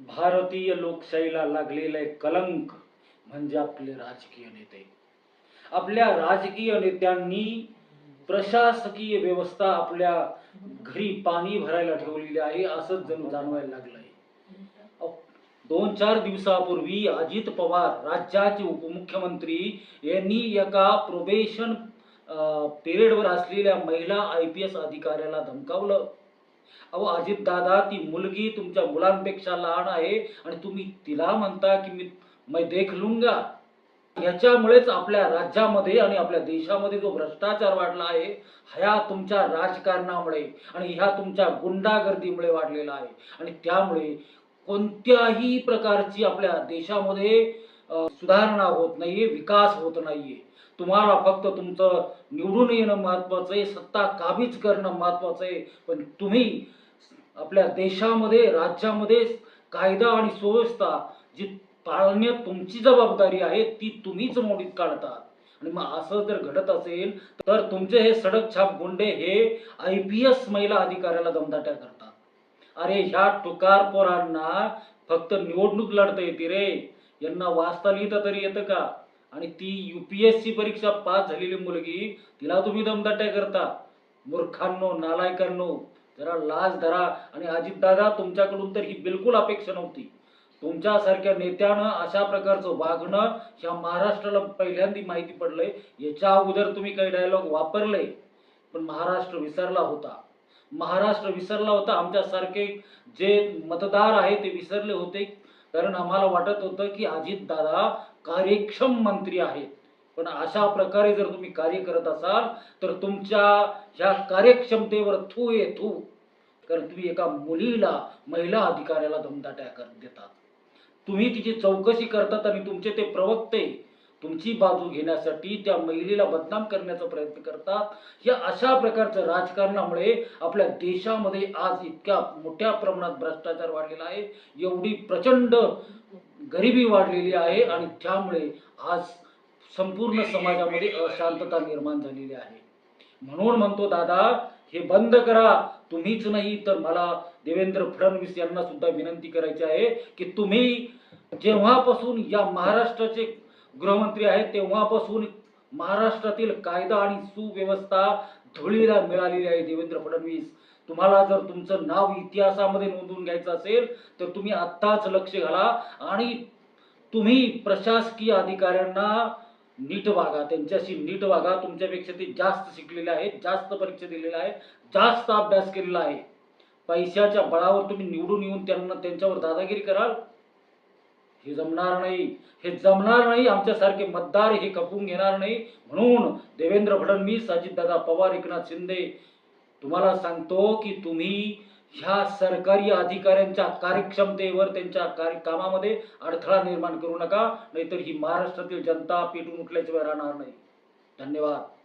भारतीय लोकशाहीला लागलेला एक कलंक म्हणजे आपले राजकीय नेते. आपल्या राजकीय नेत्यांनी प्रशासकीय व्यवस्था आपल्या घरी पाणी भरायला ठेवलेली आहे असंच जणू जाणवायला लागलंय. आहे दोन चार दिवसापूर्वी अजित पवार राज्याचे उपमुख्यमंत्री यांनी एका प्रोबेशन पिरियडवर असलेल्या महिला आय पी एस अधिकाऱ्याला धमकावलं. अहो अजित दादा ती मुलगी तुमच्या मुलांपेक्षा लहान आहे आणि तुम्ही तिला म्हणता की मी मै देख लुंगा. याच्यामुळेच आपल्या राज्यामध्ये आणि आपल्या देशामध्ये जो भ्रष्टाचार वाढला आहे ह्या तुमच्या राजकारणामुळे आणि ह्या तुमच्या गुंडागर्दीमुळे वाढलेला आहे. आणि त्यामुळे कोणत्याही प्रकारची आपल्या देशामध्ये सुधारणा होत नाहीये विकास होत नाहीये. तुम्हाला फक्त तुमचं निवडून येणं महत्वाचं आहे सत्ता काबीज करणं महत्वाचं आहे. पण तुम्ही आपल्या देशामध्ये राज्यामध्ये कायदा आणि सुव्यवस्था जी पाळण्यात तुमची जबाबदारी आहे ती तुम्हीच मोडीत काढतात आणि मग असं जर घडत असेल तर तुमचे हे सडक छाप गुंडे हे आय पी एस महिला अधिकाऱ्याला दमदाट्या करतात. अरे ह्या टुकार पोरांना फक्त निवडणूक लढता येते रे. यांना वाचता लिहिता तरी येतं का? आणि ती युपीएससी परीक्षा पास झालेली मुलगी तिला तुम्ही दमदाट्या करता. मूर्खांनो नालायकांनो जरा लाज धरा. आणि अजितदादा तुमच्याकडून तर ही बिलकुल अपेक्षा नव्हती. तुमच्यासारख्या नेत्यानं अशा प्रकारचं वागणं ह्या महाराष्ट्राला पहिल्यांदा माहिती पडलंय. याच्या अगोदर तुम्ही काही डायलॉग वापरले पण महाराष्ट्र विसरला होता. महाराष्ट्र विसरला होता. आमच्यासारखे जे मतदार आहे ते विसरले होते. कारण आम्हाला वाटत होतं की अजितदादा कार्यक्षम मंत्री आहेत. पण अशा प्रकारे जर तुम्ही कार्य करत असाल तर तुमच्या ह्या कार्यक्षमतेवर थू ये थू. कारण तुम्ही एका मुलीला महिला अधिकाऱ्याला दमदाट्या कर देतात. तुम्ही तिची चौकशी करतात आणि तुमचे ते प्रवक्ते तुमची बाजू घेण्यासाठी त्या महिलेला बदनाम करण्याचा प्रयत्न करतात. या अशा प्रकारच्या राजकारणामुळे आपल्या देशामध्ये आज इतक्या मोठ्या प्रमाणात भ्रष्टाचार वाढलेला आहे. एवढी प्रचंड गरिबी वाढलेली आहे आणि त्यामुळे आज संपूर्ण समाजामध्ये अशांतता निर्माण झालेली आहे. म्हणून म्हणतो दादा हे बंद करा. तुम्हीच नाही तर मला देवेंद्र फडणवीस यांना सुद्धा विनंती करायची आहे की तुम्ही जेव्हापासून या महाराष्ट्राचे गृहमंत्री आहेत तेव्हापासून महाराष्ट्रातील कायदा आणि सुव्यवस्था धुळीला मिळालेली आहे देवेंद्र फडणवीस. तुम्हाला जर तुमचं नाव इतिहासामध्ये नोंदवून घ्यायचं असेल तर तुम्ही आत्ताच लक्ष घाला आणि तुम्ही प्रशासकीय अधिकाऱ्यांना नीट वागा. त्यांच्याशी नीट वागा. तुमच्यापेक्षा ते जास्त शिकलेले आहेत जास्त परीक्षा दिलेल्या आहेत जास्त अभ्यास केलेला आहे. पैशाच्या बळावर तुम्ही निवडून येऊन त्यांना त्यांच्यावर दादागिरी कराल. हे जमणार नाही. हे जमणार नाही आमच्यासारखे मतदार हे खपवून घेणार नाही. म्हणून देवेंद्र फडणवीस अजितदादा पवार एकनाथ शिंदे तुम्हाला सांगतो की तुम्ही ह्या सरकारी अधिकाऱ्यांच्या कार्यक्षमतेवर त्यांच्या कार्य कामामध्ये अडथळा निर्माण करू नका. नाहीतर ही महाराष्ट्रातील जनता पेटून उठल्याशिवाय राहणार नाही. धन्यवाद.